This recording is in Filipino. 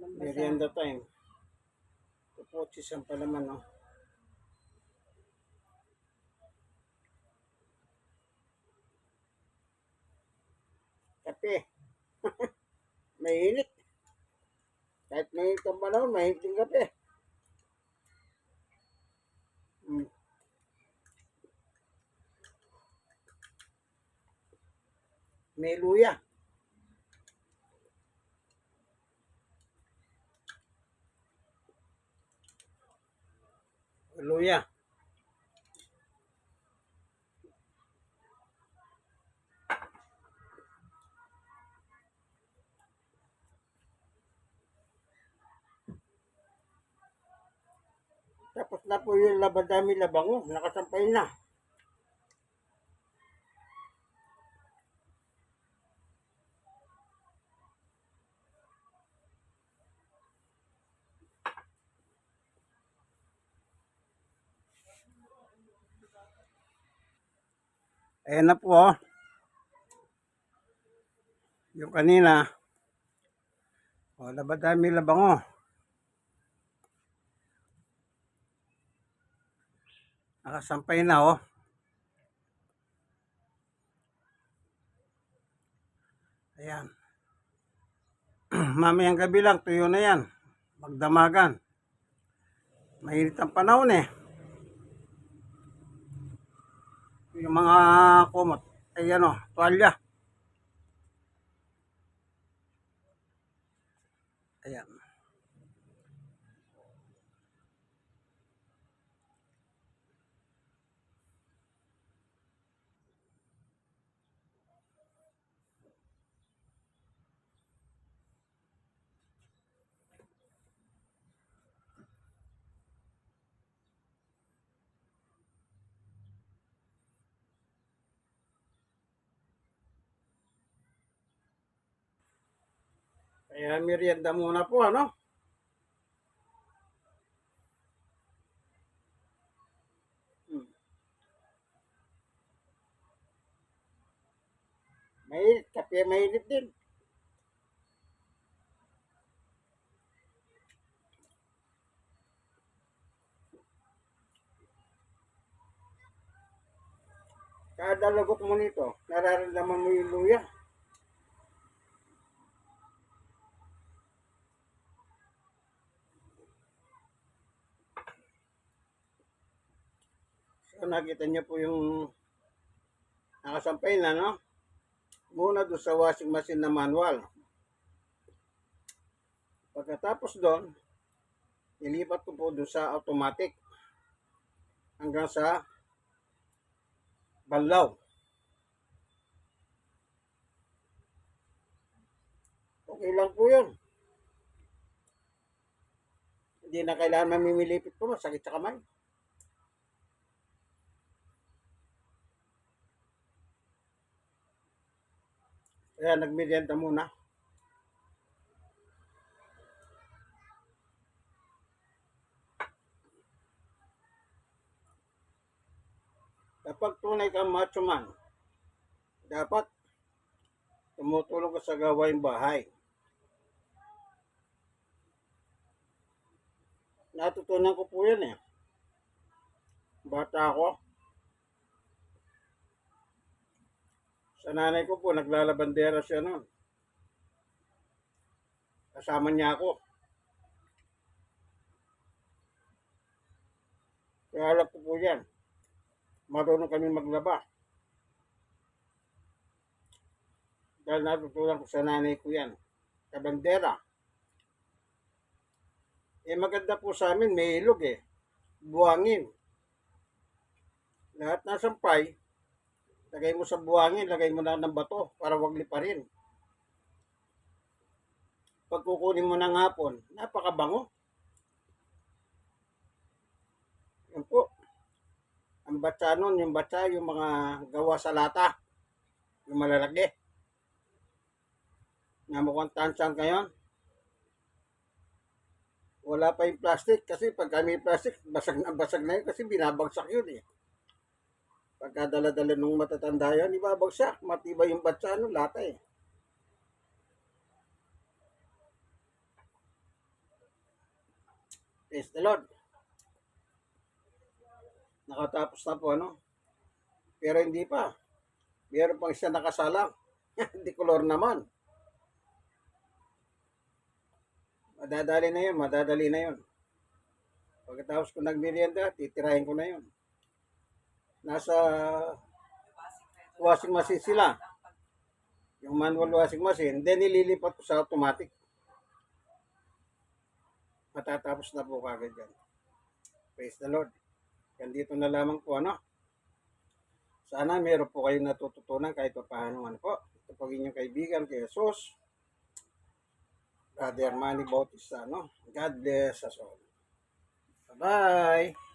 Merienda time. Kapotsis ang palaman, no? Kape. Mainit. Kahit mainit ang panahon, mainit yung kape. Mm. May luya. Luya. Tapos na po yung labadami labango. Nakasampay na. Ayan na po oh. Yung kanina. O, labadami labango. Nakasampay na oh. Ayan. Mamayang gabi lang, tuyo na yan. Magdamagan. Mainit ang panahon eh. Yung mga kumot. Ay ano, tuwalya. Ayan. Kaya merienda muna po, ano? Hmm. Mainit, kape mainit din. Kada lagok mo nito, nararamdaman mo yung luya. So, nakita niyo po yung nakasampay na, no? Muna doon sa washing machine na manual. Pagkatapos doon, ilipat ko po doon sa automatic hanggang sa banlaw. Okay lang po yun. Hindi na kailangan mamimilipit po, masakit sa kamay. Kaya nagmerienda muna. Kapag tunay kang macho man, dapat tumutulong ka sa gawain bahay. Natutunan ko po yan eh. Bata ako. Sa nanay ko po, naglalabandera siya noon. Kasama niya ako. Kaya ko po yan. Marunong kami maglaba. Dahil natutunan ko sa nanay ko yan. Kabandera. Eh maganda po sa amin, may ilog eh. Buhangin. Lahat na sampay, lagay mo sa buhangin, lagay mo lang ng bato para wag liparin. Pag kukunin mo ng hapon, napakabango. Yan po. Ang batsa nun, yung batsa, yung mga gawa sa lata. Yung malalaki. Na mukhang tansang kayo. Wala pa yung plastic kasi pag kami plastic, basag na basag na yun kasi binabagsak yun eh. Pagkadala-dala nung matatanda yan, ibabagsak. Matibay yung batsa, ano, lata eh. Praise the Lord. Nakatapos na po, ano? Pero hindi pa. Meron pang siya nakasalang. Hindi kolor naman. Madadali na yun, madadali na yun. Pagkatapos ko nagmerienda, titirahin ko na yun. Nasa washing machine sila. Yung manual washing machine, then nililipat ko sa automatic. Matatapos na po kagad yan. Praise the Lord. Yan dito na lamang po ano. Sana meron po kayong natututunan kahit pa paano ano po. Ito po inyong kaibigan kay Jesus. Brother Manny Bautista, no? God bless us all. Bye-bye!